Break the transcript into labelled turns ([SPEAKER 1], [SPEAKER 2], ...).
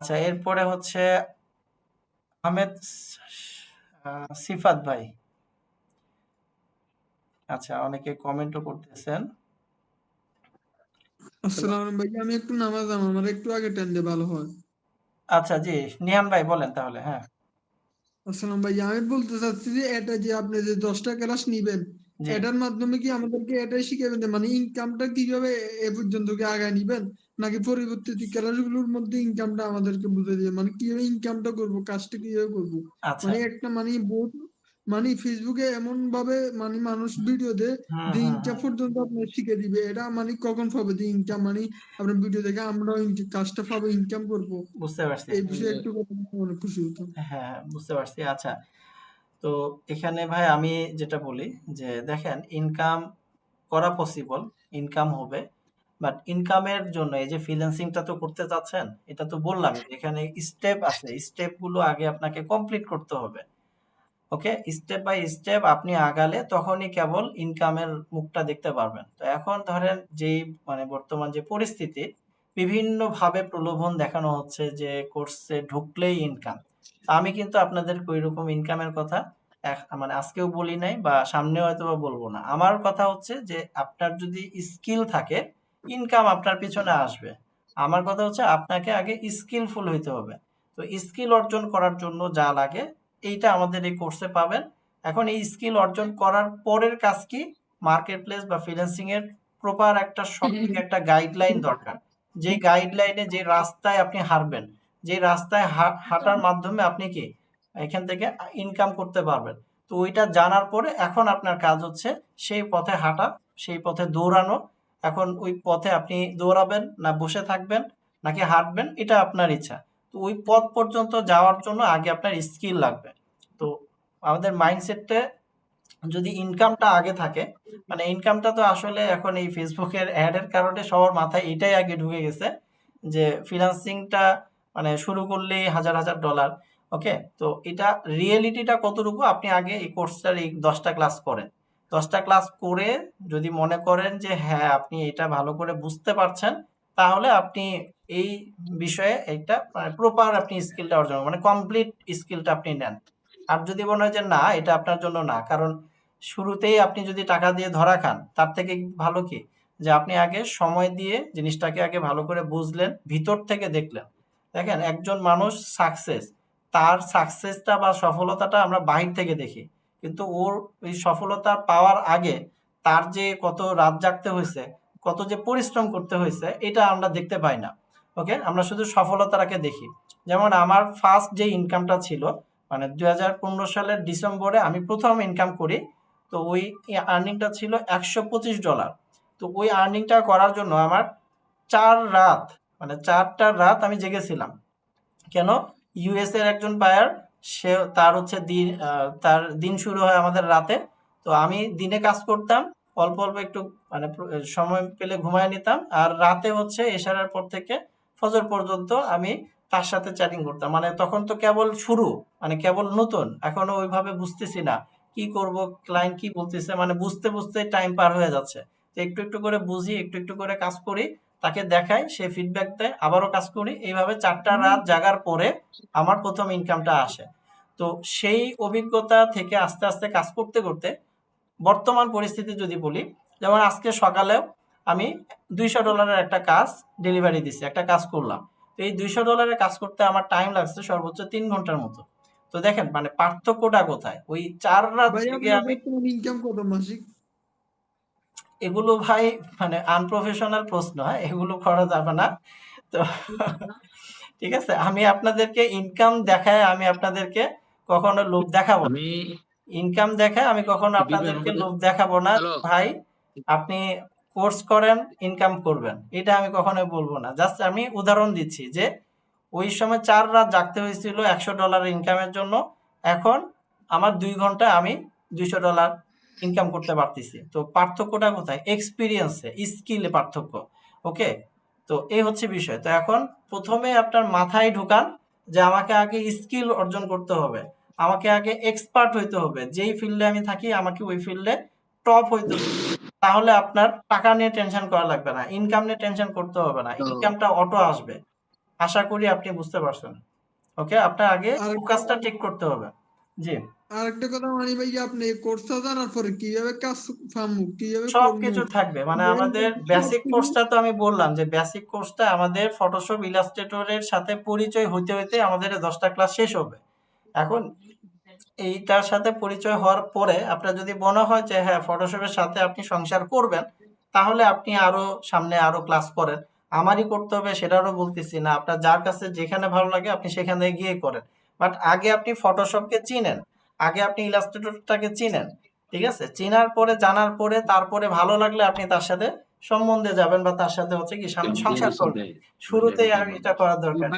[SPEAKER 1] আচ্ছা এরপরে হচ্ছে আহমেদ সিফাত ভাই। আচ্ছা অনেকে কমেন্টও করতেছেন।
[SPEAKER 2] আসসালামু ভাই আমি একটু নামাজ আমার একটু আগে টাইম দিয়ে ভালো হয়।
[SPEAKER 1] আচ্ছা জি নিহান ভাই বলেন তাহলে হ্যাঁ।
[SPEAKER 2] আসসালাম ভাই আমি বলতে চাচ্ছি যে এটা যে আপনি যে দশটা ক্লাস নিবেন এটার মাধ্যমে কি আমাদেরকে এটাই শিখাবেন মানে ইনকামটা কীভাবে এ পর্যন্ত কি আগায় নিবেন? নাকি পরিবর্তিত ক্লাসগুলোর মধ্যে ইনকামটা আমাদেরকে বুঝে দিয়ে মানে কীভাবে ইনকামটা করব কাজটা কীভাবে করব?
[SPEAKER 1] আচ্ছা।
[SPEAKER 2] মানে একটা মানে বহুত মানে ফেসবুকে এমন ভাবে মানে মানুষ ভিডিও দেয় যে ইনকাম পর্যন্ত আপনার শিখে দিবে। এটা মানে কখন পাবে? যে ইনকাম মানে আপনার ভিডিও দেখে আমরাও ইনকা- কাজটা পাবো ইনকাম করব।
[SPEAKER 1] বুঝতে পারছি।
[SPEAKER 2] এই বিষয়ে একটু অনেক খুশি হতো
[SPEAKER 1] হ্যাঁ বুঝতে পারছি। আচ্ছা তো এখানে ভাই আমি যেটা বলি যে দেখেন ইনকাম করা পসিবল ইনকাম হবে। বাট ইনকামের জন্য এই যে ফ্রিল্যান্সিংটা তো করতে চাচ্ছেন, এটা তো বললাম, এখানে স্টেপ আছে স্টেপগুলো আগে আপনাকে কমপ্লিট করতে হবে। ওকে স্টেপ বাই স্টেপ আপনি আগালে তখনই কেবল ইনকামের মুখটা দেখতে পারবেন। তো এখন ধরেন যেই মানে বর্তমান যে পরিস্থিতি বিভিন্ন ভাবে প্রলোভন দেখানো হচ্ছে যে কোর্সে ঢুকলেই ইনকাম আমি কিন্তু আপনাদেরকে ওই রকম ইনকামের কথা মানে আজকেও বলি নাই বা সামনেও হয়তো বা বলব না। আমার কথা হচ্ছে যে আপনার যদি স্কিল থাকে ইনকাম আপনার পিছনে আসবে। আমার কথা হচ্ছে আপনাকে আগে স্কিলফুল হইতে হবে। তো স্কিল অর্জন করার জন্য যা লাগে এইটা আমাদের এই কোর্সে পাবেন। এখন এই স্কিল অর্জন করার পরের কাজ কি? মার্কেট প্লেস বা ফ্রিল্যান্সিং এর প্রপার একটা সঠিক একটা গাইডলাইন দরকার। যে গাইডলাইনে যে রাস্তায় আপনি হারবেন যে রাস্তায় হাঁটার মাধ্যমে আপনি কি? এখান থেকে ইনকাম করতে পারবেন। তো ওইটা জানার পরে এখন আপনার কাজ হচ্ছে সেই পথে হাঁটা সেই পথে দৌড়ানো এখন ওই পথে আপনি দৌড়াবেন না বসে থাকবেন নাকি হাঁটবেন, এটা আপনার ইচ্ছা। তো ওই পথ পর্যন্ত যাওয়ার জন্য আগে আপনার স্কিল লাগবে। তো আমাদের মাইন্ডসেটটা যদি ইনকামটা আগে থাকে মানে ইনকামটা তো আসলে এখন এই ফেসবুকের অ্যাডের কারণে সবার মাথায় এটাই আগে ঢুকে গেছে যে ফ্রিল্যান্সিংটা মানে শুরু করলেই হাজার হাজার ডলার, ওকে? তো এটা রিয়েলিটিটা কতটুকু আপনি আগে এই কোর্সটার এই দশটা ক্লাস করেন। দশটা ক্লাস করে যদি মনে করেন যে হ্যাঁ আপনি এটা ভালো করে বুঝতে পারছেন, তাহলে আপনি এই বিষয়ে একটা মানে প্রপার আপনি স্কিলটা অর্জন মানে কমপ্লিট স্কিলটা আপনি নেন। আর যদি মনে হয় যে, না, এটা আপনার জন্য না, কারণ শুরুতেই আপনি যদি টাকা দিয়ে ধরা খান, তার থেকে ভালো কি? যে আপনি আগে সময় দিয়ে জিনিসটাকে আগে ভালো করে বুঝলেন, ভিতর থেকে দেখলেন। দেখেন, একজন মানুষ সাকসেস তার সাকসেসটা বা সফলতাটা আমরা বাহির থেকে দেখি। কিন্তু ওর ওই সফলতা পাওয়ার আগে তার যে কত রাত জাগতে হয়েছে, কত যে পরিশ্রম করতে হয়েছে, এটা আমরা দেখতে পাই না। ওকে? আমরা শুধু সফলতাটাকে দেখি। যেমন আমার ফার্স্ট যে ইনকামটা ছিল মানে দু হাজার পনেরো সালের ডিসেম্বরে আমি প্রথম ইনকাম করি, তো ওই আর্নিংটা ছিল একশো পঁচিশ ডলার তো ওই আর্নিংটা করার জন্য আমার চার রাত মানে চারটা রাত আমি জেগেছিলাম। কেন? ইউএস এর একজন বায়ার সে তার হচ্ছে দিন তার দিন শুরু হয় আমাদের রাতে। তো আমি দিনে কাজ করতাম, অল্প অল্প একটু মানে সময় পেলে ঘুমায় নিতাম। আর রাতে হচ্ছে এশারার পর থেকে ফজর পর্যন্ত আমি তার সাথে চ্যাটিং করতাম। মানে তখন তো কেবল শুরু মানে কেবল নতুন, এখনও ওইভাবে বুঝতেছি না কি করব ক্লায়েন্ট কি বলতেছে মানে বুঝতে বুঝতে টাইম পার হয়ে যাচ্ছে। তো একটু একটু করে বুঝি, একটু একটু করে কাজ করি। তাকে দেখাই সে ফিডব্যাক দেয় আবারও কাজ করি। এইভাবে চারটা রাত জাগার পরে আমার প্রথম ইনকামটা আসে। তো সেই অভিজ্ঞতা থেকে আস্তে আস্তে কাজ করতে করতে বর্তমান পরিস্থিতি যদি বলি যেমন আজকে সকালেও আমি দুইশো ডলারের একটা কাজ ডেলিভারি দিছি একটা কাজ করলাম। তো এই দুইশো ডলারের কাজ করতে আমার টাইম লাগছে সর্বোচ্চ তিন ঘণ্টার মতো। তো দেখেন মানে পার্থক্যটা কোথায়? ওই চার রাত জেগে আমি
[SPEAKER 2] ইনকাম কত মাসিক?
[SPEAKER 1] এগুলো ভাই মানে আনপ্রফেশনাল প্রশ্ন হ্যাঁ? এগুলো করা যাবে না। তো ঠিক আছে আমি আপনাদেরকে ইনকাম দেখায় আমি আপনাদেরকে কখনো লোভ দেখাবো
[SPEAKER 3] আমি
[SPEAKER 1] ইনকাম দেখায় আমি কখনো আপনাদেরকে লোভ দেখাবো না। ভাই আপনি কোর্স করেন ইনকাম করবেন। এটা আমি কখনোই বলব না। জাস্ট আমি উদাহরণ দিচ্ছি যে ওই সময় চার রাত জাগতে হয়েছিল একশো ডলার ইনকামের জন্য। এখন আমার দুই ঘণ্টা আমি দুইশো ডলার ইনকাম করতে পারতেছি। তো পার্থক্যটা কোথায়? এক্সপিরিয়েন্সে স্কিলে পার্থক্য। ওকে তো এই হচ্ছে বিষয়। তো এখন প্রথমে আপনার মাথায় ঢুকান যে আমাকে আগে স্কিল অর্জন করতে হবে। আমাকে আগে এক্সপার্ট হইতে হবে। যেই ফিল্ডে আমি থাকি আমাকে ওই ফিল্ডে টপ হইতে হবে। তাহলে আপনার টাকা নিয়ে টেনশন করা লাগবে না। ইনকাম নিয়ে টেনশন করতে হবে না। ইনকামটা অটো আসবে। আশা করি আপনি বুঝতে পারছেন। ওকে আপনার আগে ফোকাসটা ঠিক করতে হবে। জি।
[SPEAKER 2] আরেকটা কথা মানি ভাই আপনি কোর্সটা জানার পরে কীভাবে কাজ পামু কীভাবে
[SPEAKER 1] সব
[SPEAKER 2] করব
[SPEAKER 1] কিছু থাকবে। মানে আমাদের বেসিক কোর্সটা তো আমি বললাম যে বেসিক কোর্সটা আমাদের ফটোশপ ইলাস্ট্রেটরের সাথে পরিচয় হইতে হইতে আমাদের দশটা ক্লাস শেষ হবে। এখন এইটার সাথে পরিচয় হওয়ার পরে আপনার যদি মনে হয় যে হ্যাঁ ফটোশপের সাথে আপনি সংসার করবেন তাহলে আপনি আরও সামনে আরও ক্লাস করেন। আমারই করতে হবে সেটারও বলতেছি না। আপনার যার কাছে যেখানে ভালো লাগে আপনি সেখানে গিয়ে করেন। বাট আগে আপনি ফটোশপকে চিনেন। আগে আপনি ইলাস্ট্রেটরটাকে চিনেন ঠিক আছে? চেনার পরে জানার পরে তারপরে ভালো লাগলে আপনি তার সাথে সম্বন্ধে যাবেন বা তার সাথে হচ্ছে কি সংসার করবেন। শুরুতেই এটা করার দরকার